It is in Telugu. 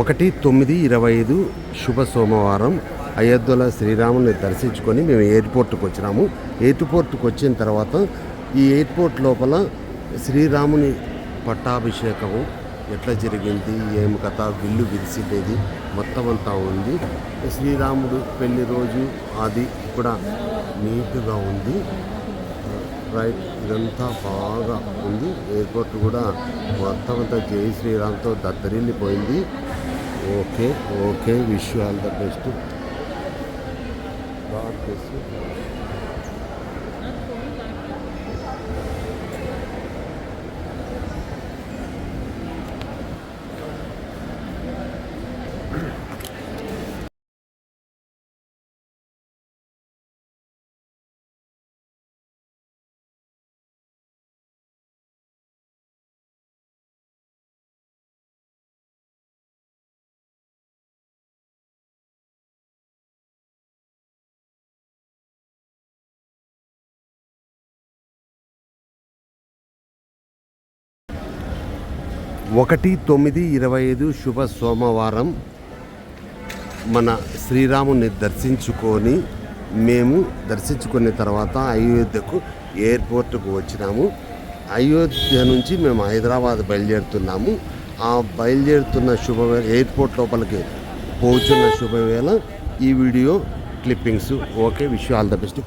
ఒకటి తొమ్మిది ఇరవై ఐదు శుభ సోమవారం అయోధ్యల శ్రీరాముని దర్శించుకొని మేము ఎయిర్పోర్ట్కి వచ్చినాము ఎయిర్పోర్ట్కి వచ్చిన తర్వాత ఈ ఎయిర్పోర్ట్ లోపల శ్రీరాముని పట్టాభిషేకము ఎట్లా జరిగింది ఏం కథ విల్లు విరిసిడేది మొత్తం అంతా ఉంది శ్రీరాముడు పెళ్లి రోజు అది కూడా నీట్గా ఉంది రైట్ ఇదంతా బాగా ఉంది ఎయిర్పోర్ట్ కూడా మొత్తం అంతా జై శ్రీరామ్తో దద్దరిల్లిపోయింది Okay, wish you all the best. God bless you. ఒకటి తొమ్మిది ఇరవై ఐదు శుభ సోమవారం మన శ్రీరాముని దర్శించుకొని మేము దర్శించుకున్న తర్వాత అయోధ్యకు ఎయిర్పోర్ట్కు వచ్చినాము అయోధ్య నుంచి మేము హైదరాబాద్ బయలుదేరుతున్నాము ఆ బయలుదేరుతున్న శుభవేళ ఎయిర్పోర్ట్ లోపలికి పోచున్న శుభవేళ ఈ video clippings okay wish all the best